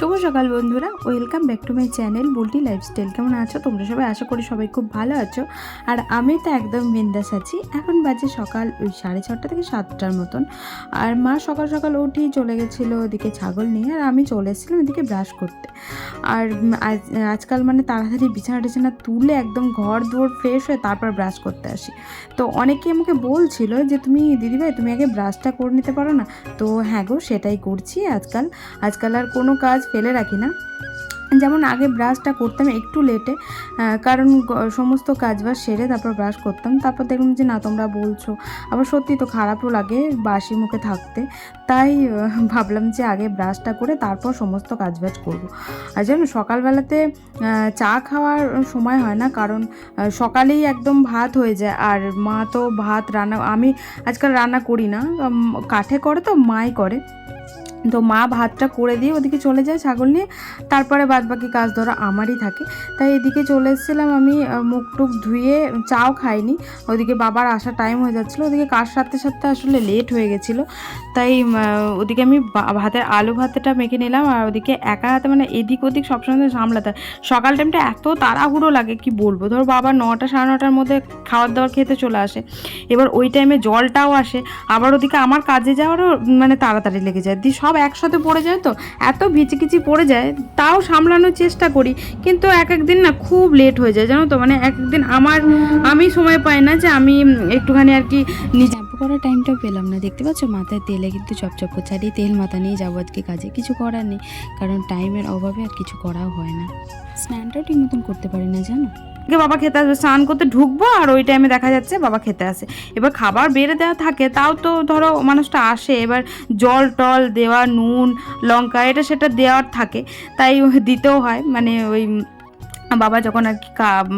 শুভ সকাল বন্ধুরা, welcome back to my channel Bulti Lifestyle. কেমন আছো তোমরা সবাই? আশা করি সবাই খুব ভালো আছো। আর আমি তো একদম বিন্দাস আছি। এখন বাজে সকাল ওই সাড়ে ছটা থেকে সাতটার মতন। আর মা সকাল সকাল উঠেই চলে গেছিল ওদিকে ছাগল নিয়ে, আর আমি চলে এসেছিলাম এদিকে ব্রাশ করতে। আর আজ- আজকাল মানে তাড়াতাড়ি বিছানা টিছানা তুলে একদম ঘর দুয়ার ফ্রেশ হয়ে তারপর ব্রাশ করতে আসি। তো অনেকেই আমাকে বলছিল যে, তুমি দিদিভাই, তুমি আগে ব্রাশটা করে নিতে পারো না? তো হ্যাঁ গো, সেটাই করছি আজকাল। আজকাল আর কোনো কাজ ফেলে রাখি না। যেমন আগে ব্রাশটা করতাম একটু লেটে কারণ সমস্ত কাজ বাজ সেরে তারপর ব্রাশ করতাম। তারপর দেখলাম যে না, তোমরা বলছো। আবার সত্যি তো খারাপও লাগে বাসি মুখে থাকতে। তাই ভাবলাম যে আগে ব্রাশটা করে তারপর সমস্ত কাজ বাজ করব। আর জানো সকালবেলাতে চা খাওয়ার সময় হয় না, কারণ সকালেই একদম ভাত হয়ে যায়। আর মা তো ভাত রান্না, আমি আজকাল রান্না করি না। কাঠে করে তো মাই করে। তো মা ভাতটা করে দিয়ে ওদিকে চলে যায় ছাগল নিয়ে। তারপরে বাদ বাকি কাজ ধরো আমারই থাকে। তাই এদিকে চলে এসেছিলাম আমি মুখ টুক ধুয়ে চাও খাইনি। ওদিকে বাবার আসার টাইম হয়ে যাচ্ছিল। ওদিকে কাজ সাথে সাথে আসলে লেট হয়ে গেছিল। তাই ওদিকে আমি ভাতের, আলু ভাতটা মেখে নিলাম। আর ওদিকে একা হাতে মানে এদিক ওদিক সবসময় সামলাতে হয়। সকাল টাইমটা এত তাড়াহুড়ো লাগে, কি বলব? ধরো বাবা নটা, সাড়ে নটার মধ্যে খাবার দাবার খেতে চলে আসে। এবার ওই টাইমে জলটাও আসে। আবার ওদিকে আমার কাজে যাওয়ারও মানে তাড়াতাড়ি লেগে যায়। দিয়ে সব একসাথে পড়ে যায় তো? এত ভিচিকিচি পড়ে যায়, তাও সামলানোর চেষ্টা করি। কিন্তু এক একদিন না খুব লেট হয়ে যায়, জানো তো? মানে এক একদিন আমার, আমি সময় পাই না যে আমি একটুখানি আর কি নিজে করার টাইমটাও পেলাম না। দেখতে পাচ্ছ? মাথায় তেলে কিন্তু চপচপ করছে। আর এই তেল মাথা নিয়ে যাব আজকে কাজে। কিছু করার নেই। কারণ টাইমের অভাবে আর কিছু করাও হয় না। স্নানটাও ঠিক মতন করতে পারি না, জানো? আগে বাবা খেতে আসবে। স্নান করতে ঢুকবো আর ওই টাইমে দেখা যাচ্ছে বাবা খেতে আসে। এবার খাবার বেড়ে দেওয়া থাকে, তাও তো ধরো মানুষটা আসে। এবার জল টল দেওয়া, নুন, লঙ্কা, এটা সেটা দেওয়ার থাকে। তাই দিতেও হয়। মানে ওই বাবা যখন আর কি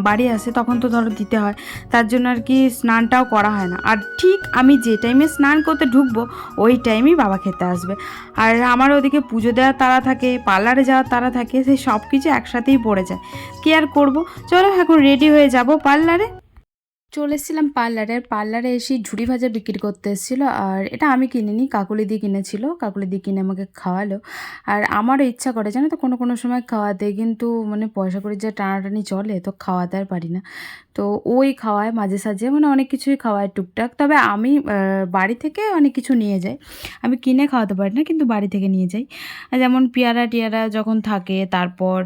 বাড়ি আসে, তখন তো ধরো দিতে হয়। তার জন্য আর কি স্নানটাও করা হয় না। আর ঠিক আমি যে টাইমে স্নান করতে ঢুকবো, ওই টাইমেই বাবা খেতে আসবে। আর আমার ওদিকে পুজো দেওয়ার তারা থাকে, পার্লারে যাওয়ার তারা থাকে, সে সব কিছু একসাথেই পড়ে যায়। কি আর করব? চলো এখন রেডি হয়ে যাব পার্লারে। চলে এসেছিলাম পার্লারে পার্লারে এসে ঝুড়ি ভাজা বিক্রি করতে এসেছিল। আর এটা আমি কিনিনি, কাকুলি দিয়ে কিনেছিল। কাকুলি দিয়ে কিনে আমাকে খাওয়ালো। আর আমারও ইচ্ছা করে, জানো তো, কোনো কোনো সময় খাওয়াতে। কিন্তু মানে পয়সা করে যা টানাটানি চলে, তো খাওয়াতে আর পারি না। তো ওই খাওয়ায় মাঝে সাঝে মানে অনেক কিছুই খাওয়ায় টুকটাক। তবে আমি বাড়ি থেকে অনেক কিছু নিয়ে যাই। আমি কিনে খাওয়াতে পারি না, কিন্তু বাড়ি থেকে নিয়ে যাই। যেমন পেয়ারা টিয়ারা যখন থাকে, তারপর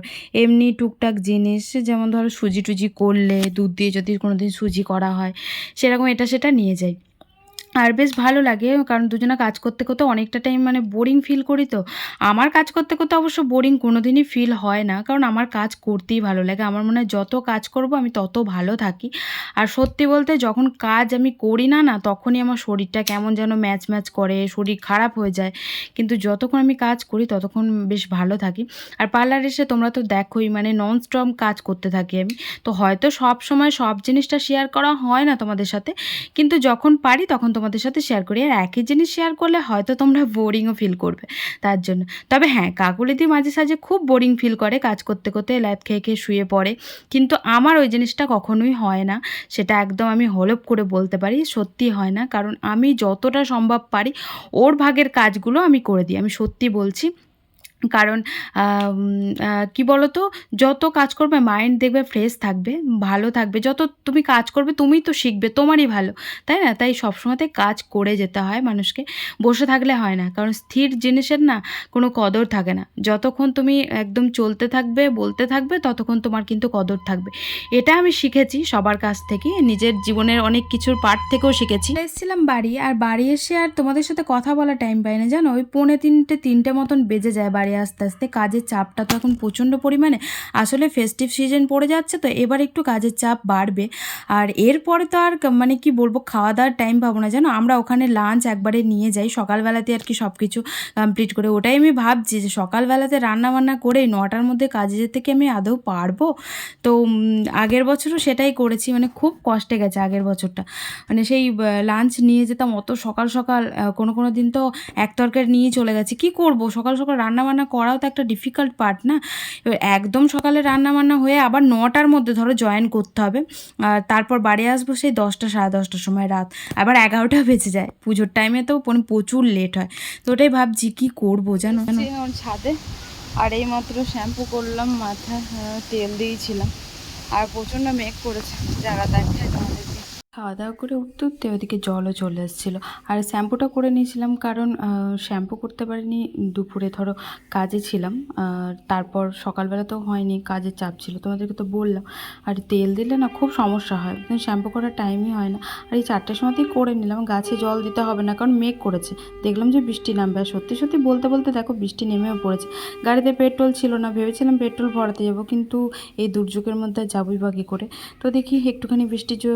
এমনি টুকটাক জিনিস, যেমন ধরো সুজি টুজি করলে, দুধ দিয়ে যদি কোনো দিন সুজি করা হয়। সেরকম এটা সেটা নিয়ে যাই। আর বেশ ভালো লাগে, কারণ দুজনে কাজ করতে করতে অনেকটা টাইম মানে বোরিং ফিল করি তো। আমার কাজ করতে করতে অবশ্য বোরিং কোনো দিনই ফিল হয় না, কারণ আমার কাজ করতেই ভালো লাগে। আমার মনে হয় যত কাজ করব আমি তত ভালো থাকি। আর সত্যি বলতে যখন কাজ আমি করি না না, তখনই আমার শরীরটা কেমন যেন ম্যাচ ম্যাচ করে, শরীর খারাপ হয়ে যায়। কিন্তু যতক্ষণ আমি কাজ করি, ততক্ষণ বেশ ভালো থাকি। আর পার্লার এসে তোমরা তো দেখোই মানে নন স্টপ কাজ করতে থাকি আমি। তো হয়তো সব সময় সব জিনিসটা শেয়ার করা হয় না তোমাদের সাথে, কিন্তু যখন পারি তখন তোমাদের সাথে শেয়ার করি। আর একই জিনিস শেয়ার করলে হয়তো তোমরা বোরিংও ফিল করবে তার জন্য। তবে হ্যাঁ কাকুলিদি মাঝে সাঝে খুব বোরিং ফিল করে কাজ করতে করতে ল্যাদ খেয়ে খেয়ে শুয়ে পড়ে। কিন্তু আমার ওই জিনিসটা কখনোই হয় না। সেটা একদম আমি হলপ করে বলতে পারি, সত্যি হয় না। কারণ আমি যতটা সম্ভব পারি, ওর ভাগের কাজগুলো আমি করে দিই। আমি সত্যি বলছি কারণ কি বলো তো যত কাজ করবে মাইন্ড দেখবে ফ্রেশ থাকবে, ভালো থাকবে। যত তুমি কাজ করবে তুমিই তো শিখবে, তোমারই ভালো, তাই না? তাই সবসময়তে কাজ করে যেতে হয় মানুষকে। বসে থাকলে হয় না, কারণ স্থির জিনিসের না কোনো কদর থাকে না। যতক্ষণ তুমি একদম চলতে থাকবে, বলতে থাকবে, ততক্ষণ তোমার কিন্তু কদর থাকবে। এটা আমি শিখেছি সবার কাছ থেকে, নিজের জীবনের অনেক কিছুর পার্ট থেকেও শিখেছি। এসেছিলাম বাড়ি, আর বাড়ি এসে আর তোমাদের সাথে কথা বলার টাইম পাই না, জানো? ওই পৌনে তিনটে তিনটে মতন বেজে যায় বাড়ি আস্তে আস্তে কাজের চাপটা তো এখন প্রচণ্ড পরিমাণে। আসলে ফেস্টিভ সিজন পড়ে যাচ্ছে তো এবার একটু কাজের চাপ বাড়বে। আর এরপরে তো আর মানে কি বলব খাওয়া দাওয়ার টাইম পাবো না, জানো? আমরা ওখানে লাঞ্চ একবারে নিয়ে যাই, সকালবেলাতে আর কি সব কিছু কমপ্লিট করে। ওটাই আমি ভাবছি যে সকালবেলাতে রান্নাবান্না করে নটার মধ্যে কাজে যেতে কি আমি আদৌ পারব? তো আগের বছরও সেটাই করেছি মানে খুব কষ্টে গেছে আগের বছরটা। মানে সেই লাঞ্চ নিয়ে যেতাম, অত সকাল সকাল কোনো কোনো দিন তো এক তরকারি নিয়ে চলে গেছি। কি করব? সকাল সকাল রান্না বান্না করাও তো একটা ডিফিকাল্ট পার্ট না? এবার একদম সকালে রান্না বান্না হয়ে আবার নটার মধ্যে ধরো জয়েন করতে হবে। আর তারপর বাড়ি আসব সেই দশটা, সাড়ে দশটার সময় রাত। আবার এগারোটা বেজে যায়। পুজোর টাইমে তো প্রচুর লেট হয়। তো ওটাই ভাবছি, কি করব জানো? ছাদে আর এইমাত্র শ্যাম্পু করলাম মাথা তেল দিয়েছিলাম। আর প্রচণ্ড মেঘ করেছে দেখায় তোমাদেরকে খাওয়া দাওয়া করে উঠতে উঠতে ওদিকে জলও চলে এসেছিল। আর শ্যাম্পুটা করে নিয়েছিলাম কারণ শ্যাম্পু করতে পারিনি, দুপুরে ধরো কাজে ছিলাম। তারপর সকালবেলা তো হয়নি, কাজের চাপ ছিল। তোমাদেরকে তো বললাম, আর তেল দিলে না খুব সমস্যা হয়। শ্যাম্পু করার টাইমই হয় না। আর এই চারটের সময়তেই করে নিলাম, গাছে জল দিতে হবে না, কারণ মেঘ করেছে। দেখলাম যে বৃষ্টি নামবে। আর সত্যি সত্যি বলতে বলতে দেখো বৃষ্টি নেমেও পড়েছে। গাড়িতে পেট্রোল ছিল না, ভেবেছিলাম পেট্রোল ভরাতে যাব, কিন্তু এই দুর্যোগের মধ্যে যাবোই বা কী করে? তো দেখি একটুখানি বৃষ্টির যে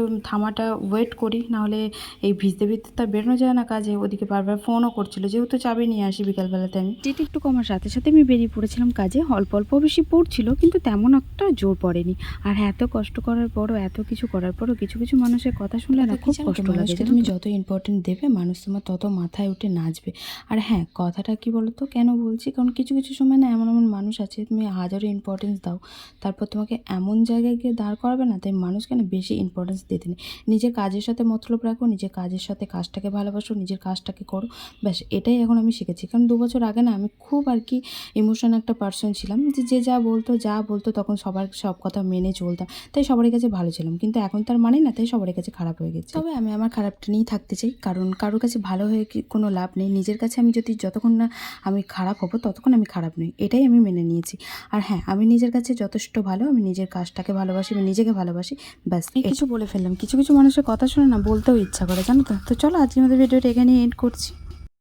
থামাটা ওয়েট করি নাহলে এই ভিজতে ভিজতে তা বেরোনো যায় না কাজে। ওদিকে বারবার ফোনও করছিল যেহেতু চাবি নিয়ে আসি বিকালবেলাতে আমি। যেটা একটু কমার সাথে সাথে আমি বেরিয়ে পড়েছিলাম কাজে। অল্প অল্প বেশি পড়ছিল কিন্তু তেমন একটা জোর পড়েনি। আর এত কষ্ট করার পরও এত কিছু করার পরও কিছু কিছু মানুষের কথা শুনলে না খুব কষ্ট লাগে তুমি যত ইম্পর্টেন্ট দেবে মানুষ তোমার তত মাথায় উঠে নাচবে। আর হ্যাঁ কথাটা কি বলতো কেন বলছি? কারণ কিছু কিছু সময় না এমন এমন মানুষ আছে তুমি হাজারো ইম্পর্টেন্স দাও। তারপর তোমাকে এমন জায়গায় গিয়ে দাঁড় করাবে না তাই মানুষকে না বেশি ইম্পর্টেন্স দিতে নেই? নিজের কাজের সাথে মতলব রাখো নিজের কাজের সাথে কাজটাকে ভালোবাসো নিজের কাজটাকে করো। ব্যাস এটাই এখন আমি শিখেছি। কারণ দু বছর আগে না আমি খুব আর কি ইমোশন একটা পার্সন ছিলাম যে যে যা বলতো যা বলতো তখন সবার সব কথা মেনে চলতাম। তাই সবার কাছে ভালো ছিলাম। কিন্তু এখন তার মানে না তাই সবার কাছে খারাপ হয়ে গেছে। তবে আমি আমার খারাপটা নিয়েই থাকতে চাই। কারণ কারোর কাছে ভালো হয়ে কি কোনো লাভ নেই। নিজের কাছে আমি যদি যতক্ষণ না আমি খারাপ হব ততক্ষণ আমি খারাপ নই। এটাই আমি মেনে নিয়েছি। আর হ্যাঁ আমি নিজের কাছে যথেষ্ট ভালো আমি নিজের কাজটাকে ভালোবাসি আমি নিজেকে ভালোবাসি। ব্যাস কিছু বলে ফেললাম। কিছু কিছু মানুষের কথা শুনে না বলতেও ইচ্ছা করে, জানো তো? তো চলো আজকে আমাদের ভিডিওটা এখানে এন্ড করছি।